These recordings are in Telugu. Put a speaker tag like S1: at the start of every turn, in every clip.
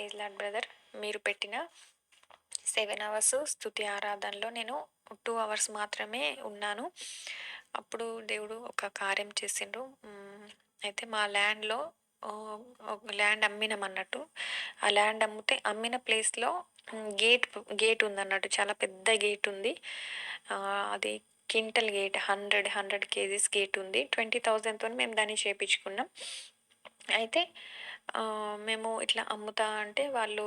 S1: ప్రైజ్ లాడ్ బ్రదర్ మీరు పెట్టిన సెవెన్ అవర్స్ స్తుతి ఆరాధనలో నేను టూ అవర్స్ మాత్రమే ఉన్నాను. అప్పుడు దేవుడు ఒక కార్యం చేసిండ్రు అయితే మా ల్యాండ్లో ల్యాండ్ అమ్మినాం అన్నట్టు. ఆ ల్యాండ్ అమ్మితే అమ్మిన ప్లేస్లో గేట్ గేట్ ఉందన్నట్టు. చాలా పెద్ద గేట్ ఉంది. అది quintal gate hundred hundred kgs gate ఉంది. ట్వంటీ థౌజండ్తో మేము దాన్ని చేపించుకున్నాం. అయితే మేము ఇట్లా అమ్ముతా అంటే వాళ్ళు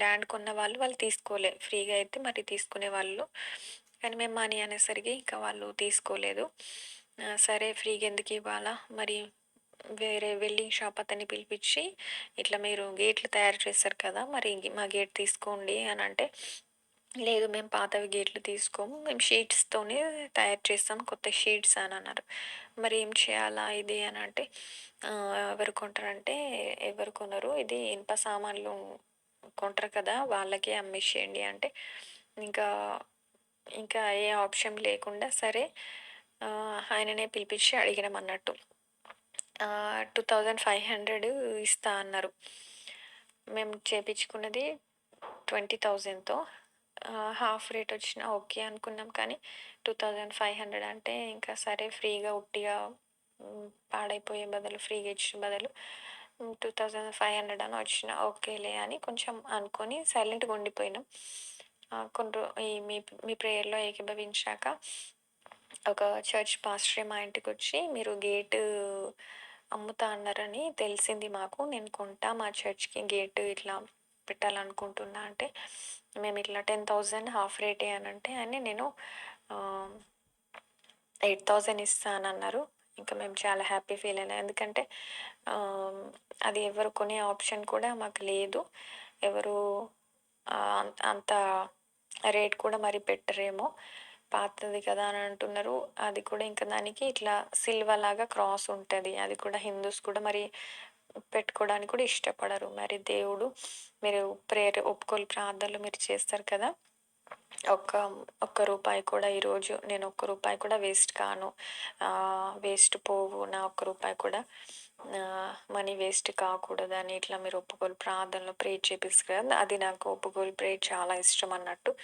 S1: ల్యాండ్ కొన్న వాళ్ళు వాళ్ళు తీసుకోలే. ఫ్రీగా అయితే మరి తీసుకునే వాళ్ళు. కానీ మేము మనీ అనేసరికి ఇంకా వాళ్ళు తీసుకోలేదు. సరే ఫ్రీగా ఎందుకు ఇవ్వాలా? మరి వేరే వెల్డింగ్ షాప్ అతన్ని పిలిపించి ఇట్లా మీరు గేట్లు తయారు చేస్తారు కదా మరి మా గేట్ తీసుకోండి అని అంటే లేదు మేము పాతవి గేట్లు తీసుకోము. మేము షీట్స్తోనే తయారు చేస్తాం. కొత్త షీట్స్ అని అన్నారు. మరి ఏం చేయాలా ఇది అని అంటే ఎవరు కొంటారంటే ఎవరు కొనరు. ఇది ఇనుప సామాన్లు కొంటారు కదా వాళ్ళకే అమ్మేసేయండి అంటే. ఇంకా ఇంకా ఏ ఆప్షన్ లేకుండా సరే ఆయననే పిలిపించి అడిగినాం అన్నట్టు. టూ థౌజండ్ ఫైవ్ హండ్రెడ్ ఇస్తా అన్నారు. మేము చేపించుకున్నది ట్వంటీ థౌజండ్తో. హాఫ్ రేట్ వచ్చినా ఓకే అనుకున్నాం కానీ టూ థౌజండ్ ఫైవ్ హండ్రెడ్ అంటే ఇంకా సరే ఫ్రీగా ఉట్టిగా పాడైపోయే బదులు ఫ్రీగా ఇచ్చిన బదులు టూ థౌజండ్ ఫైవ్ హండ్రెడ్ అని వచ్చిన ఓకేలే అని కొంచెం అనుకొని సైలెంట్గా ఉండిపోయినాం. కొన్ని ఈ మీ మీ ప్రేయర్లో ఏకీభవించాక ఒక చర్చ్ పాస్టర్ మా ఇంటికి వచ్చి మీరు గేటు అమ్ముతా అన్నారని తెలిసింది మాకు. నేను కొంటా మా చర్చ్కి గేట్ ఇట్లా పెట్టాలనుకుంటున్నా అంటే మేము ఇట్లా టెన్ థౌజండ్ హాఫ్ రేటే అని అంటే అని నేను ఎయిట్ థౌజండ్ ఇస్తానన్నారు. ఇంకా మేము చాలా హ్యాపీ ఫీల్ అయినా. ఎందుకంటే అది ఎవరు కొనే ఆప్షన్ కూడా మాకు లేదు. ఎవరు అంత అంత రేట్ కూడా మరి పెట్టరేమో. పాతది కదా అని అంటున్నారు. అది కూడా ఇంకా దానికి ఇట్లా సిల్వర్ లాగా క్రాస్ ఉంటుంది. అది కూడా హిందూస్ కూడా మరి పెట్టుకోవడానికి కూడా ఇష్టపడరు. మరి దేవుడు మీరు ప్రేయర్ ఒప్పుకోలు ప్రార్థనలు మీరు చేస్తారు కదా? ఒక్క ఒక్క రూపాయి కూడా ఈరోజు నేను ఒక్క రూపాయి కూడా వేస్ట్ కాను. వేస్ట్ పోవు నా ఒక్క రూపాయి కూడా. మనీ వేస్ట్ కాకూడదు అని ఇట్లా మీరు ఒప్పుకోలు ప్రార్థనలో ప్రే చేపిస్తారు కదా? అది నాకు ఒప్పుకోలు ప్రే చాలా ఇష్టం అన్నట్టు.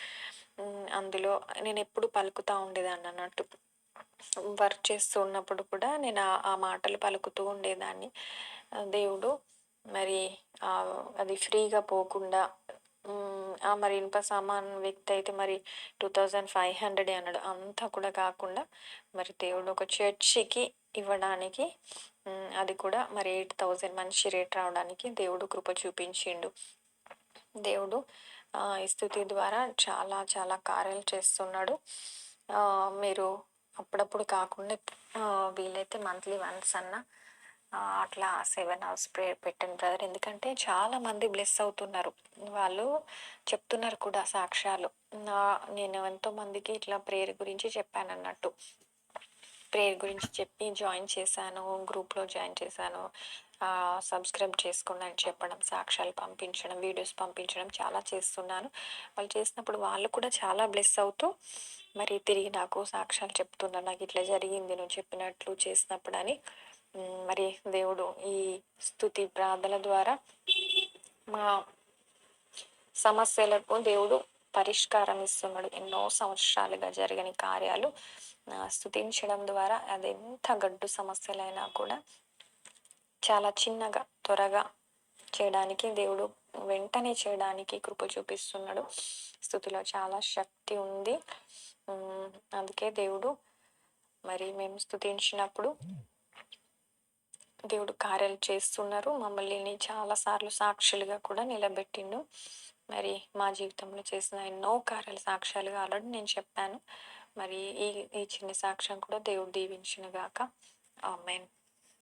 S1: అందులో నేను ఎప్పుడు పలుకుతూ ఉండేదాన్ని అన్నట్టు. వర్క్ చేస్తూ ఉన్నప్పుడు కూడా నేను ఆ- మాటలు పలుకుతూ ఉండేదాన్ని. దేవుడు మరి అది ఫ్రీగా పోకుండా ఆ మరి ఇనుప సామాన్ వ్యక్తి అయితే మరి టూ థౌజండ్ ఫైవ్ హండ్రెడ్ అన్నాడు. అంతా కూడా కాకుండా మరి దేవుడు ఒక చర్చికి ఇవ్వడానికి అది కూడా మరి ఎయిట్ థౌజండ్ మంచి రేట్ రావడానికి దేవుడు కృప చూపించిండు. దేవుడు ఈ స్థుతి ద్వారా చాలా చాలా కార్యాలు చేస్తున్నాడు. మీరు అప్పుడప్పుడు కాకుండా వీలైతే మంత్లీ వన్స్ అన్న అట్లా సెవెన్ అవర్స్ ప్రేయర్ పెట్టండి బ్రదర్. ఎందుకంటే చాలా మంది బ్లెస్ అవుతున్నారు. వాళ్ళు చెప్తున్నారు కూడా సాక్ష్యాలు. నా నేను ఎంతో మందికి ఇట్లా ప్రేయర్ గురించి చెప్పాను అన్నట్టు ప్రేయర్ గురించి చెప్పి జాయిన్ చేశాను గ్రూప్లో జాయిన్ చేశాను. సబ్స్క్రైబ్ చేసుకోండి అని చెప్పడం సాక్ష్యాలు పంపించడం వీడియోస్ పంపించడం చాలా చేస్తున్నాను. వాళ్ళు చేసినప్పుడు వాళ్ళు కూడా చాలా బ్లెస్ అవుతూ మరి తిరిగి నాకు సాక్ష్యాలు చెప్తున్నారు. నాకు ఇట్లా జరిగింది నువ్వు చెప్పినట్లు చేసినప్పుడు అని మరి దేవుడు ఈ స్థుతి ప్రార్థన ద్వారా మా సమస్యలకు దేవుడు పరిష్కారం ఇస్తున్నాడు. ఎన్నో సంవత్సరాలుగా జరగని కార్యాలు స్థుతించడం ద్వారా అది ఎంత గడ్డు సమస్యలైనా కూడా చాలా చిన్నగా త్వరగా చేయడానికి దేవుడు వెంటనే చేయడానికి కృప చూపిస్తున్నాడు. స్థుతిలో చాలా శక్తి ఉంది. అందుకే దేవుడు మరి మేము స్థుతించినప్పుడు దేవుడు కార్యాలు చేస్తున్నారు. మమ్మల్ని చాలాసార్లు సాక్షులుగా కూడా నిలబెట్టిండు. మరి మా జీవితంలో చేసిన ఎన్నో కార్యాలు సాక్ష్యాలుగా ఆల్రెడీ నేను చెప్పాను. మరి ఈ ఈ చిన్న సాక్ష్యం కూడా దేవుడు దీవించిన గాక. ఆమెన్.